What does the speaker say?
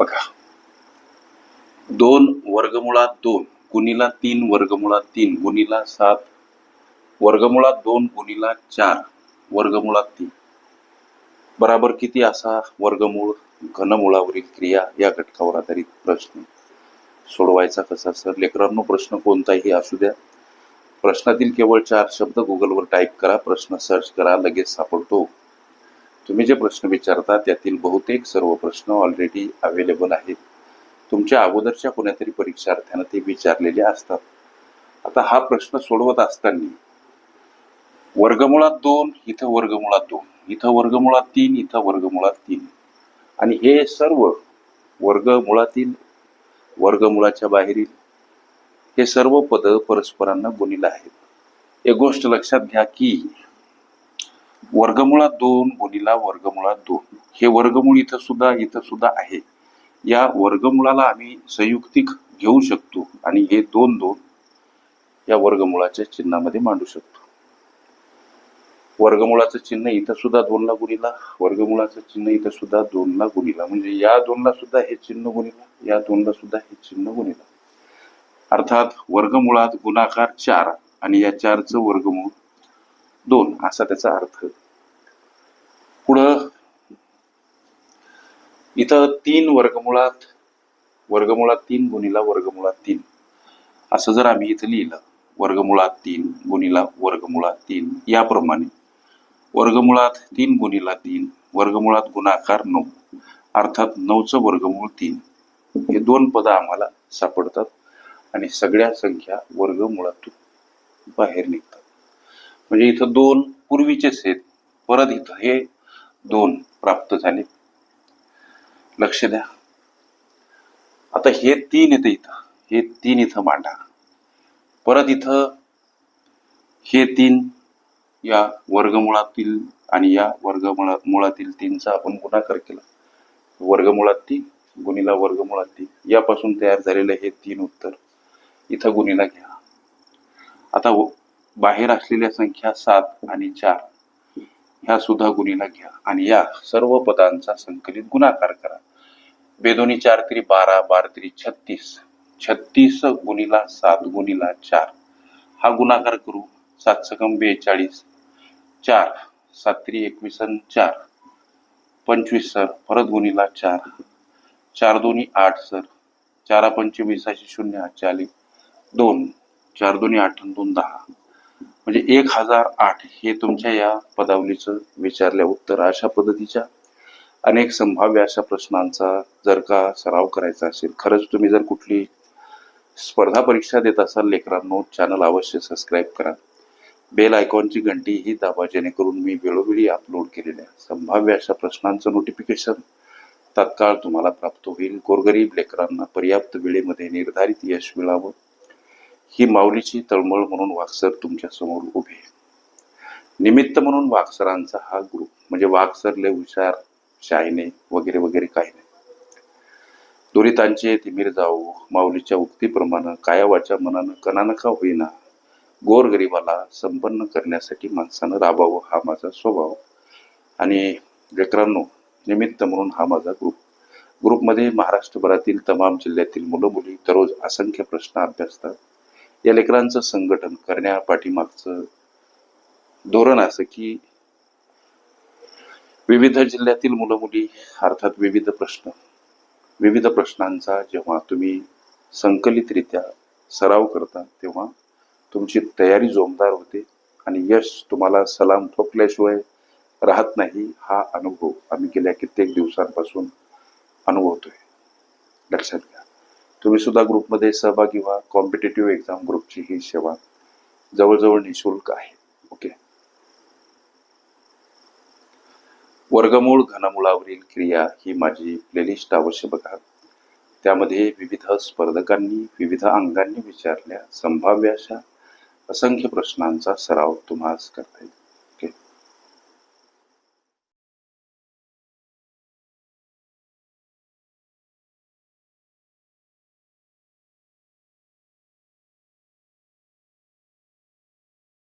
बघा. दोन वर्गमुळात दोन गुणीला तीन वर्गमुळात तीन गुणीला सात वर्गमुळात दोन गुणीला चार वर्गमुळात तीन. बराबर किती असा वर्गमूळ घनमुळावरील क्रिया या घटकावर आधारित प्रश्न? सोडवायचा कसा सर? लेकरांनो प्रश्न कोणताही असू द्या. प्रश्नातील केवळ चार शब्द गुगलवर टाईप करा प्रश्न सर्च करा लगेच सापडतो. तुम्ही जे प्रश्न विचारता त्यातील बहुतेक सर्व प्रश्न ऑलरेडी अवेलेबल आहेत. तुमच्या अगोदरच्या कोणातरी परीक्षार्थ्यानं ते विचारलेले असतात. आता हा प्रश्न सोडवत असताना वर्गमुळात दोन इथं वर्गमुळात दोन इथं वर्गमुळात तीन इथं वर्गमुळात तीन. आणि हे सर्व वर्गमुळातील वर्गमुळाच्या बाहेरील हे सर्व पद परस्परांना गुणिला आहेत. एक गोष्ट लक्षात घ्या की वर्गमुळात दोन गुणिला वर्गमुळात दोन. हे वर्गमूळ इथं सुद्धा इथं सुद्धा आहे. या वर्गमुळाला आम्ही संयुक्तिक घेऊ शकतो आणि हे दोन दोन या वर्गमुळाच्या चिन्हामध्ये मांडू शकतो. वर्गमुळाचं चिन्ह इथं सुद्धा दोनला गुणिला वर्गमुळाचं चिन्ह इथं सुद्धा दोनला गुणिला. म्हणजे या दोनला सुद्धा हे चिन्ह गुणिला या दोनला सुद्धा हे चिन्ह गुणिला. अर्थात वर्गमुळात गुणाकार चार आणि या चारचं वर्गमूळ दोन असा त्याचा अर्थ. पुढं इथं तीन वर्गमुळात वर्गमुळात तीन गुणिला वर्गमुळात तीन. असं जर आम्ही इथं लिहिलं वर्गमुळात तीन गुणिला वर्गमुळात तीन याप्रमाणे. वर्गमुळात तीन गुणिला तीन वर्गमुळात गुणाकार नऊ अर्थात नऊचं वर्गमूळ तीन. हे दोन पदं आम्हाला सापडतात आणि सगळ्या संख्या वर्गमुळातून बाहेर निघतात. म्हणजे इथं दोन पूर्वीचेच आहेत. परत इथं हे दोन प्राप्त झाले. लक्ष द्या. आता हे तीन येते इथं. हे तीन इथं मांडा. परत इथं हे तीन या वर्गमुळातील आणि या वर्गमुळा मुळातील तीनचा आपण गुणाकार केला. वर्गमुळात तीन गुणीला वर्गमुळात तीन यापासून तयार झालेलं हे तीन उत्तर. इथं गुणीला घ्या. आता व- बाहेर असलेल्या संख्या सात आणि चार. ह्या सुद्धा गुणीला घ्या आणि या सर्व पदांचा संकलित गुणाकार करा. बेदोनी चार तरी बारा बारा तरी छत्तीस. छत्तीस गुणीला सात गुणीला चार. हा गुणाकार करू. सात सकम बेचाळीस. चार सात तरी एकवीस चार. पंचवीस सर परत गुणीला चार. चार दोन्ही आठ सर. चारा पंचवीसाशे शून्य चाळीस दोन. चार दोन्ही आठ दोन दहा. म्हणजे एक हजार आठ हे तुमच्या या पदावलीचं विचारल्या उत्तर अशा पद्धतीच्या. अनेक संभाव्य अशा प्रश्नांचा जर का सराव करायचा असेल खरंच तुम्ही जर कुठली स्पर्धा परीक्षा देत असाल लेकरांनो चॅनल अवश्य सबस्क्राईब करा. बेल आयकॉनची घंटी ही दाबा जेणेकरून मी वेळोवेळी अपलोड केलेल्या संभाव्य अशा प्रश्नांचं नोटिफिकेशन तात्काळ तुम्हाला प्राप्त होईल. गोरगरीब लेकरांना पर्याप्त वेळेमध्ये निर्धारित यश मिळावं. ही माऊलीची तळमळ म्हणून वाक्सर तुमच्यासमोर उभे आहे. निमित्त म्हणून वाक्सरांचा हा ग्रुप म्हणजे वाक्सरले हुशार शायने वगैरे वगैरे काही नाही. दुरितांचे तिमीर जाऊ माऊलीच्या उक्तीप्रमाणे कायावाच्या मनानं कणानं का होईना गोरगरिबाला संपन्न करण्यासाठी माणसानं राबावं हा माझा स्वभाव. आणि लेकरांनो निमित्त म्हणून हा माझा ग्रुप ग्रुपमध्ये महाराष्ट्रभरातील तमाम जिल्ह्यातील मुलं मुली दररोज असंख्य प्रश्न अभ्यासतात. या लेकरांचं संघटन करण्यापाठीमागचं धोरण असं की विविध जिल्ह्यातील मुलं मुली अर्थात विविध प्रश्न विविध प्रश्नांचा जेव्हा तुम्ही संकलितरित्या सराव करता तेव्हा तुमची तयारी जोमदार होते आणि यश तुम्हाला सलाम ठोकल्याशिवाय राहत नाही हा अनुभव आम्ही गेल्या कित्येक दिवसांपासून अनुभवतोय. लक्षात घ्या. तुम्ही सुद्धा ग्रुपमध्ये सहभागी व्हा. कॉम्पिटेटिव्ह एक्झाम ग्रुपची ही सेवा जवळजवळ निशुल्क आहे. ओके वर्गमूळ घनमुळावरील क्रिया ही माझी प्लेलिस्ट अवश्य बघा. त्यामध्ये विविध स्पर्धकांनी विविध अंगांनी विचारल्या संभाव्य अशा असंख्य प्रश्नांचा सराव तुम्हाला करता येईल.